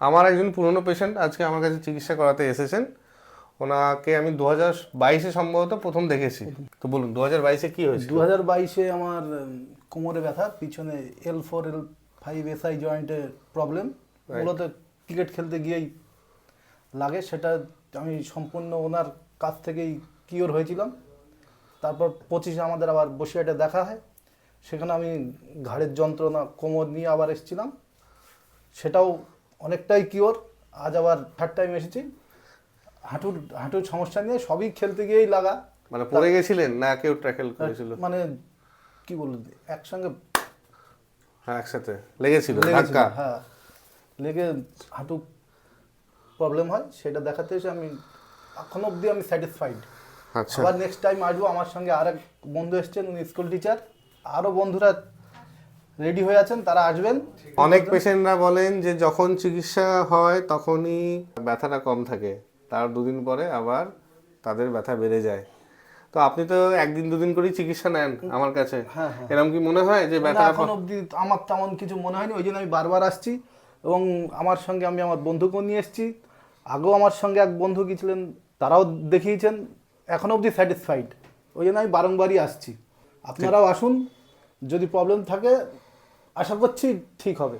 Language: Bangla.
আমার একজন পুরনো পেশেন্ট আজকে আমার কাছে চিকিৎসা করাতে এসেছেন। ওনাকে আমি দু হাজার বাইশে সম্ভবত প্রথম দেখেছি। তো বলুন দু হাজার বাইশে কি হয়েছে দু হাজার বাইশে আমার কোমরে ব্যথা পিছনে L four L five S I জয়েন্টে প্রবলেম মূলত ক্রিকেট খেলতে গিয়েই লাগে সেটা আমি সম্পূর্ণ ওনার কাছ থেকেই কিওর হয়েছিলাম। তারপর পঁচিশে আমাদের আবার বসিয়াটে দেখা হয়। সেখানে আমি ঘাড়ের যন্ত্রণা কোমর নিয়ে আবার এসেছিলাম। সেটাও অনেকটাই কিওর আজ আবার থার্ড টাইম এসেছি। হাঁটুর হাঁটুর সমস্যা নিয়ে সবই খেলতে গিয়েই লাগা। মানে পড়ে গেছিলেন না কেউ ট্র্যাকেল করেছিল? মানে কি বলব একসঙ্গে হ্যাঁ একসাথে। লেগেছিল ধাক্কা। হ্যাঁ। লেগে হাঁটু প্রবলেম হয় সেটা দেখাতে এসে আমি এখন অবধি আমি স্যাটিসফাইড আচ্ছা। আবার নেক্সট টাইম আসব আমার সঙ্গে আরেক বন্ধু এসছেন উনি স্কুল টিচার আরও বন্ধুরা রেডি হয়ে আছেন তারা আসবেন। অনেক পেশেন্টরা বলেন যে যখন চিকিৎসা হয় তখনই ব্যথাটা কম থাকে। তার দুদিন পরে আবার তাদের ব্যথা বেড়ে যায়। তো আপনি তো একদিন দুদিন করেই চিকিৎসা নেন আমার কাছে। হ্যাঁ, হ্যাঁ। এরকম কি মনে হয় যে ব্যথা এখন অবধি আমার তেমন কিছু মনে হয়নি ওই জন্য আমি বারবার আসছি এবং আমার সঙ্গে আমি আমার বন্ধুকেও নিয়ে এসেছি। আগেও আমার সঙ্গে এক বন্ধু গিয়েছিলেন তারাও দেখিয়েছেন এখন অবধি স্যাটিসফাইড ওই জন্য আমি বারংবারই আসছি। আপনারাও আসুন যদি প্রবলেম থাকে আশা করছি ঠিক হবে।